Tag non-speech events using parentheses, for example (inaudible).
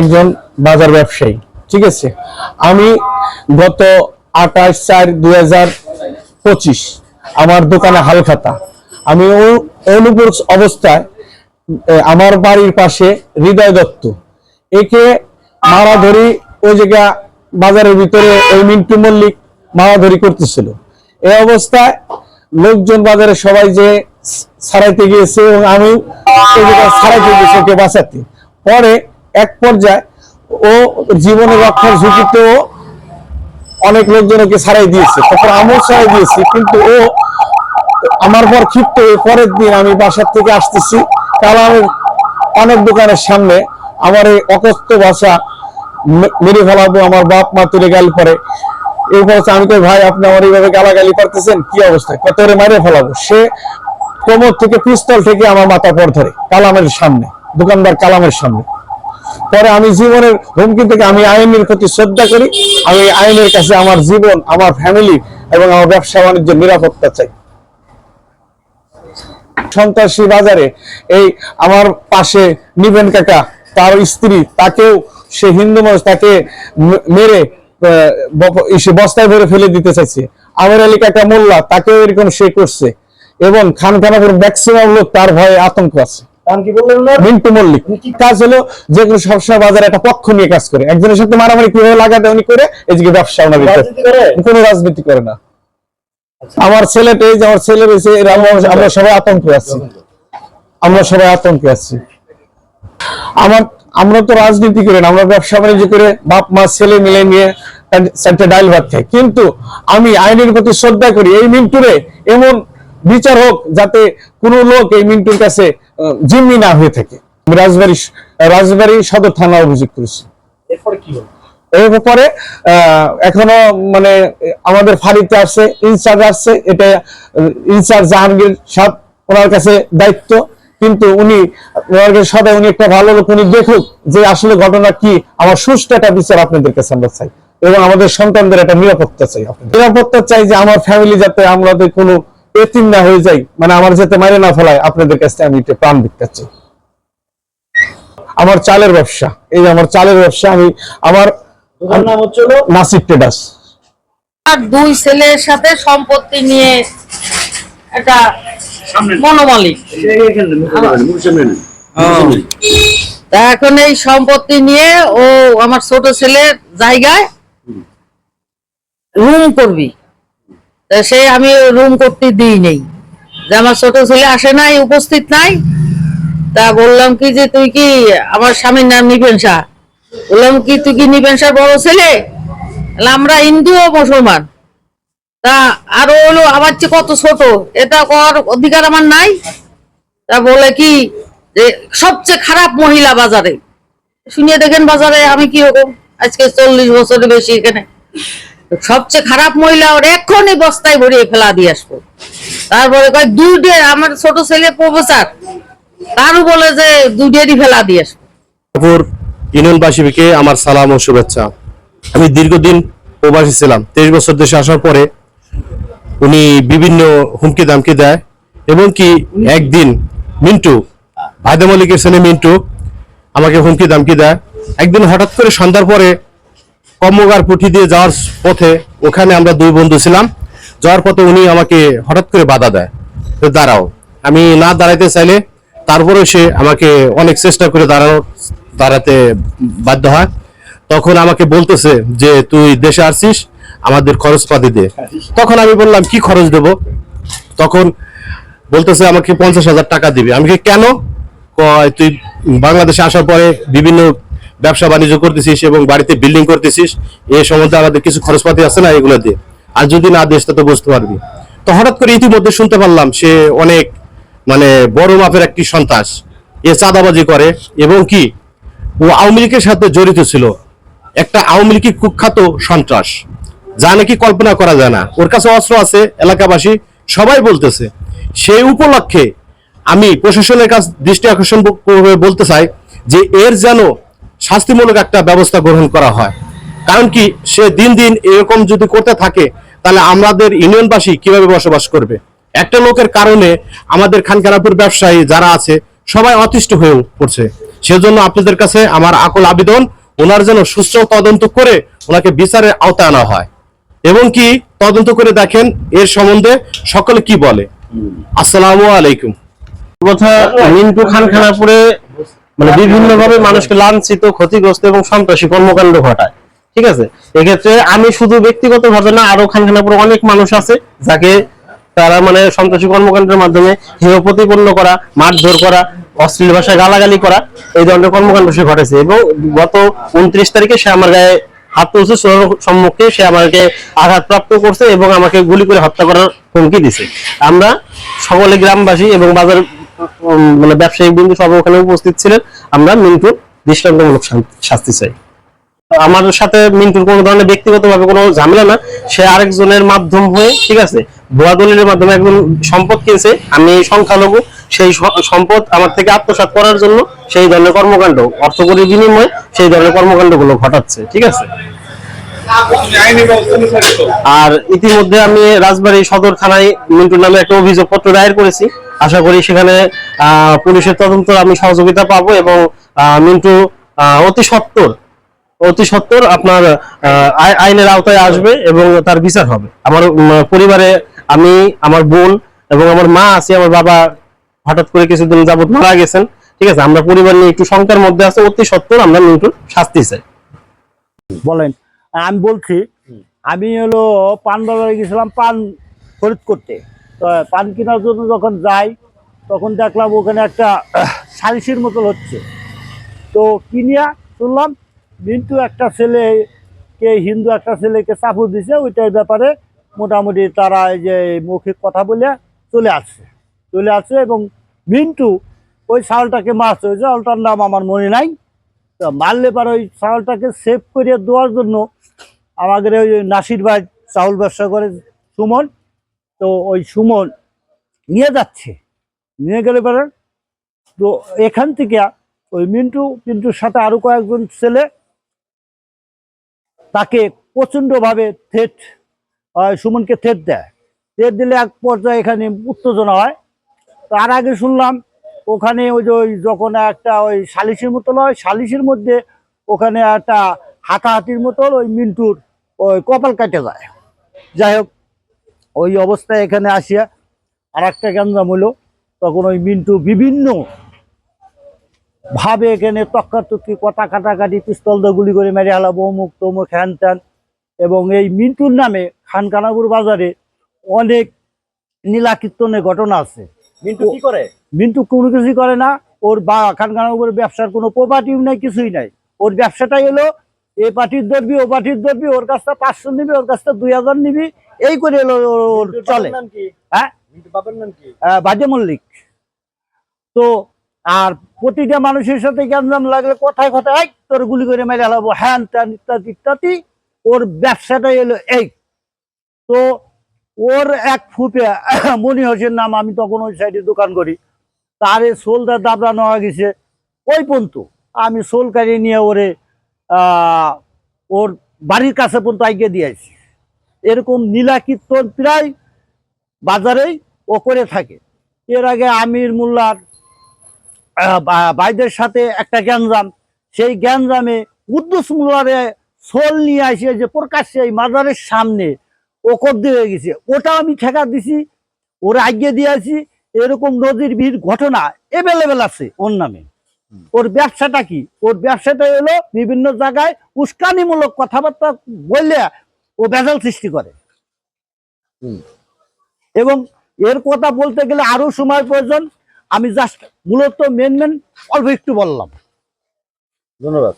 একজন বাজার ব্যবসায়ী। ঠিক আছে? আমি গত আঠাশ চার দুই পঁচিশ আমার দোকানে হালখাতা। আমি অনুপুর অবস্থায় আমার বাড়ির পাশে হৃদয় দত্ত। একে মারাধরি ওই জায়গা বাজারের ভিতরে ওই মিন্টু মল্লিক মারাধরি করতেছিল। এই অবস্থায় লোকজন বাজারে সবাই যে ছাড়াইতে গিয়েছে এবং আমি ওই জায়গায় ছাড়াইতে গিয়েছি ওকে বাঁচাতে। পরে এক পর্যায়ে ও জীবনের রক্ষার ঝুঁকিতেও অনেক লোকজন ওকে ছাড়াই দিয়েছে। তখন আমিও ছাড়াই দিয়েছি, কিন্তু ও আমার পর ক্ষিপ্ত পরের দিন আমি বাসার থেকে আসতেছি। কালামের অনেক দোকানের সামনে আমার এই অকস্ত ভাষা মেরে ফেলাবো, আমার বাপ মা তুলে গাল পরে এরপর হচ্ছে আমি তো ভাই, আপনি আমার এইভাবে গালাগালি করতেছেন কি অবস্থা? কত করে মারে ফেলাবো? সে কোমর থেকে পিস্তল থেকে আমার মাথা পর ধরে, কালামের সামনে, দোকানদার কালামের সামনে। পরে আমি জীবনের হুমকি থেকে আমি আইনের প্রতি শ্রদ্ধা করি, আমি আইনের কাছে আমার জীবন, আমার ফ্যামিলি এবং আমার ব্যবসা বাণিজ্যের নিরাপত্তা চাই। সন্ত্রাসী বাজারে এই আমার পাশে নিবেন কাকা, তার স্ত্রী, তাকেও সে হিন্দু মানুষ, তাকে মেরে সে বস্তায় ভরে ফেলে দিতে চাইছে। আমের আলী কাকা মোল্লা, তাকেও এরকম সে করছে। এবং খান খানাপুর ম্যাক্সিমাম লোক তার ভয়ে আতঙ্ক আছে। মিন্টু মল্লিক। কাজ হলো যে কোনো সবসময় বাজারে একটা পক্ষ নিয়ে কাজ করে। একজনের সাথে মারামারি কীভাবে লাগাতে উনি করে এদিকে ব্যবসা ওনার? কোনো রাজনীতি করে না। আমার ছেলেটা এই যে আমার ছেলে রয়েছে আমরা সবাই আতঙ্কে আছি। আমরা সবাই আতঙ্কে আছি। আমার আমরা তো রাজনীতি করি না আমরা ব্যবসা বাণিজ্য করে বাপ মা ছেলে মিলে নিয়ে চারটে ডাইল ভাত খাই। কিন্তু আমি আইনের প্রতি শ্রদ্ধা করি। এই মিন্টুরে এমন বিচার হোক যাতে কোনো লোক এই মিন্টুর কাছে জিম্মি না হয়ে থাকে। রাজবাড়ি রাজবাড়ি সদর থানা অভিযোগ করেছি। এরপরে এখনও মানে আমাদের ফাঁড়িতে আসছে ইনচার্জ আসছে এটা ইনচার্জ জাহাঙ্গীর সাহেব ওনার কাছে দায়িত্ব। কিন্তু উনি ওনার কাছে উনি একটা ভালো লোক উনি দেখুক যে আসলে ঘটনা কি আমার সুষ্ঠু একটা বিচার আপনাদের কাছে আমরা চাই। এবং আমাদের সন্তানদের একটা নিরাপত্তা চাই নিরাপত্তা চাই যে আমার ফ্যামিলি যাতে আমরা কোনো এতিম না হয়ে যাই মানে আমার যাতে মাইনে না ফেলায় আপনাদের কাছে আমি একটা প্রাণ ভিক্ষা চাই আমার চালের ব্যবসা এই যে আমার চালের ব্যবসা আমি আমার নাম হচ্ছে হলো নাসিক ট্রেডার্স আর দুই ছেলের সাথে সম্পত্তি নিয়ে একটা মনোমালিক। তা এখন এই সম্পত্তি নিয়ে ও আমার ছোট ছেলের জায়গায় রুম করবি। সে আমি রুম করতে দিই নেই। যে আমার ছোট ছেলে আসে নাই, উপস্থিত নাই, তা বললাম কি যে তুই কি আমার স্বামীর নাম নিপেন বললাম কি, তুই কি নিপেন বড় ছেলে? আমরা হিন্দু ও মুসলমান। তা আরও হলো, আমার চেয়ে কত ছোট? এটা করার অধিকার আমার নাই। তা বলে কি যে সবচেয়ে খারাপ মহিলা বাজারে। শুনিয়ে দেখেন বাজারে আমি কি রকম আজকে চল্লিশ বছরের বেশি এখানে। সবচেয়ে খারাপ মহিলা ওর এক্ষুনি বস্তায় ভরিয়ে ফেলা দিয়ে আসব। তারপরে কয় দুইটে আমার ছোট ছেলে প্রফেসর, তারও বলে যে দুইটেরই ফেলা দিয়ে আসব। ইউনিয়নবাসীকে আমার সালাম ও শুভেচ্ছা। আমি দীর্ঘদিন প্রবাসী ছিলাম। তেইশ বছর দেশে আসার পরে উনি বিভিন্ন হুমকি দামকি দেয় এবং কি একদিন মিন্টু, ভাইদে মল্লিকের ছেলে মিন্টু আমাকে হুমকি দামকি দেয়। একদিন হঠাৎ করে সন্ধ্যার পরে কর্মগার পুঠি দিয়ে যাওয়ার পথে ওখানে আমরা দুই বন্ধু ছিলাম। যাওয়ার পথে উনি আমাকে হঠাৎ করে বাধা দেয়। দাঁড়াও, আমি না দাঁড়াইতে চাইলে তারপরে সে আমাকে অনেক চেষ্টা করে দাঁড়ানো দাঁড়াতে বাধ্য হয়। তখন আমাকে বলতেছে যে, তুই দেশে আসছিস, আমাদের খরচপাতি দে। তখন আমি বললাম, কি খরচ দেব? তখন বলতেছে, আমাকে পঞ্চাশ হাজার টাকা দিবে। আমি কেন? কয়, তুই বাংলাদেশে আসার পরে বিভিন্ন ব্যবসা বাণিজ্য করতেছিস এবং বাড়িতে বিল্ডিং করতেছিস, এ সম্বন্ধে আমাদের কিছু খরচপাতি আছে না এগুলো দিয়ে? আর যদি না দিস, তো বুঝতে পারবি। তো হঠাৎ করে ইতিমধ্যে শুনতে পারলাম সে অনেক মানে বড় মাপের একটি সন্ত্রাস। এ চাঁদাবাজি করে এবং কি? ও আওয়ামী লীগের সাথে জড়িত ছিল। একটা আওয়ামী লীগের কুখ্যাত সন্ত্রাস। যা নাকি কল্পনা করা যায় না। ওর কাছে অস্ত্র আছে, এলাকাবাসী সবাই বলতেছে। সেই উপলক্ষে আমি প্রশাসনের কাছে দৃষ্টি আকর্ষণ বলতে চাই যে এর যেন শাস্তিমূলক একটা ব্যবস্থা গ্রহণ করা হয়। কারণ কি, সে দিন দিন এরকম যদি করতে থাকে, তাহলে আমাদের ইউনিয়নবাসী কীভাবে বসবাস করবে? একটা লোকের কারণে আমাদের খানকানাপুর ব্যবসায়ী যারা আছে, সবাই অতিষ্ঠ হয়ে পড়ছে। সেজন্য আপনাদের কাছে আমার আকুল আবেদন, ওনার যেন সুস্থ তদন্ত করে ওনাকে বিচারের আওতায় আনা হয়। এবং কি, তদন্ত করে দেখেন এর সম্বন্ধে সকলে কি বলে। আসসালামু আলাইকুম। কথা মিন্টু খান খানাপুরে মানে বিভিন্ন ভাবে মানুষকে লাঞ্ছিত ক্ষতিগ্রস্ত এবং সন্ত্রাসী কর্মকাণ্ড ঘটায়। ঠিক আছে? এক্ষেত্রে আমি শুধু ব্যক্তিগত ভাবে না আরও খান খানাপুরে অনেক মানুষ আছে যাকে তারা মানে সন্ত্রাসী কর্মকাণ্ডের মাধ্যমে হেয় প্রতিপন্ন করা মারধর করা অশ্লীল ভাষায় গালাগালি করা এই ধরনের কর্মকাণ্ড সে ঘটেছে। এবং গত উনত্রিশ তারিখে সে আমার গায়ে হাত তুলছে সম্মুখে সে আমাকে আঘাতপ্রাপ্ত করছে এবং আমাকে গুলি করে হত্যা করার হুমকি দিছে। আমরা সকলে গ্রামবাসী এবং বাজার মানে ব্যবসায়িক বিন্দু সব ওখানে উপস্থিত ছিলেন। আমরা মিন্টু দৃষ্টান্তমূলক শাস্তি চাই। আমার সাথে মিন্টুর কোনো ধরনের ব্যক্তিগতভাবে কোনো ঝামেলা না। সে আরেকজনের মাধ্যম হয়ে, ঠিক আছে, ভুয়া দলিলের মাধ্যমে একজন সম্পদ কিনছে, আমি সংখ্যালঘু, সেই সম্পদ আমার থেকে আত্মসাৎ করার জন্য সেই ধরনের কর্মকাণ্ড অর্থকরী বিনিময়ে সেই ধরনের কর্মকাণ্ডগুলো ঘটাচ্ছে, ঠিক আছে? আর ইতিমধ্যে আমি রাজবাড়ী সদর থানায় মিন্টুর নামে একটা অভিযোগ পত্র দায়ের করেছি। আশা করি সেখানে পুলিশের তদন্ত আমি সহযোগিতা পাবো এবং মিন্টু অতি সত্তর অতি সত্তর আপনার আই- আইনের আওতায় আসবে এবং তার বিচার হবে। আমার পরিবারে আমি আমার বোন এবং আমার মা আছে আমার বাবা হঠাৎ করে কিছুদিন যাবত মারা গেছেন। ঠিক আছে আমরা পরিবার নিয়ে একটু শঙ্কার মধ্যে আছে অতি সত্তর আমরা মিন্টুর শাস্তি চাই। বলেন আমি বলছি আমি হলো পান বাজারে গেছিলাম পান খরিদ করতে। তো পান কেনার জন্য যখন যাই, তখন দেখলাম ওখানে একটা সালিসির মতো হচ্ছে। তো কিনিয়া শুনলাম, মিন্টু একটা ছেলেকে, হিন্দু একটা ছেলেকে চাপু দিছে, ওইটার ব্যাপারে মোটামুটি তারা এই যে মৌখিক কথা বলে চলে আসছে। চলে আসছে এবং মিন্টু ওই চাউলটাকে মারছে। ওই চাউলটার নাম আমার মনে নাই। তো মারলে পর ওই চাউলটাকে সেভ করে দেওয়ার জন্য আমাদের ওই নাসির ভাই চাউল ব্যবসা করে সুমন তো ওই সুমন নিয়ে যাচ্ছে। নিয়ে গেলে পরে তো এখান থেকে ওই মিন্টু মিন্টুর সাথে আরও কয়েকজন ছেলে তাকে প্রচণ্ডভাবে থেট সুমনকে থেট দেয়। থেট দিলে এক পর্যায়ে এখানে উত্তেজনা হয়। তার আগে শুনলাম, ওখানে ওই যে ওই যখন একটা ওই সালিসির মতো হয় সালিসির মধ্যে ওখানে একটা হাতাহাতির মতন ওই মিন্টুর ওই কপাল কাটে যায়। যাই হোক ওই অবস্থায় এখানে আসিয়া আর একটা গ্যাঞ্জাম হলো তখন ওই মিন্টু বিভিন্ন ভাবে এখানে তক্কাতক্কি কথা কাটাকাটি পিস্তল দিয়ে গুলি করে মেরে হালাবো অমুক তমুক হ্যান ত্যান। এবং এই মিন্টুর নামে খানকানাপুর বাজারে অনেক নীলাকীর্তনের ঘটনা আছে। মিন্টু কি করে? মিন্টু কোনো কিছুই করে না। ওর বা খানখানার উপরে ব্যবসার কোনো প্রপার্টিও নাই কিছুই নাই। ওর ব্যবসাটাই হলো এ পার্টির ধরবি ও পার্টির ধরবি ওর কাছটা পাঁচশো নিবি ওর কাছটা দুই হাজার নিবি এই করে চলে। হ্যাঁ? বাজে মল্লিক। তো আর প্রতিটা মানুষের সাথে গ্যাঞ্জাম লাগলে কথায় কথায় তোর গুলি করে মেরে হালাবো হ্যান ত্যান ইত্যাদি ইত্যাদি। ওর ব্যবসাটাই এলো এই। তো ওর এক ফুপে (coughs) মনি হোসেন নাম আমি তখন ওই সাইডে দোকান করি। তারে সোলদার দাবড়া নেওয়া গেছে। ওই পর্যন্ত আমি সোল কাড়িয়ে নিয়ে ওরে আহ, ওর বাড়ির কাছে পর্যন্ত আইগে দিয়েছি এরকম নীলা কীর্তন প্রায় বাজারেই ও করে থাকে। এর আগে আমির মোল্লার ভাইদের সাথে একটা গ্যাঞ্জাম সেই গ্যাঞ্জামে উদ্দুস মোল্লারে সোল নিয়ে আসে যে প্রকাশ্যে এই মাজারের সামনে ওকর দিয়ে গেছে। ওটা আমি ঠেকা দিছি ওরা আগে দিয়েছি এরকম নদীর ভিড় ঘটনা এভেলেবেল আছে ওর নামে। ওর ব্যবসাটা কি? ওর ব্যবসাটা হলো বিভিন্ন জায়গায় উস্কানিমূলক কথাবার্তা বললে ও ভেজাল সৃষ্টি করে। এবং এর কথা বলতে গেলে আরও সময় প্রয়োজন। আমি জাস্ট মূলত মেন মেন অল্প একটু বললাম। ধন্যবাদ।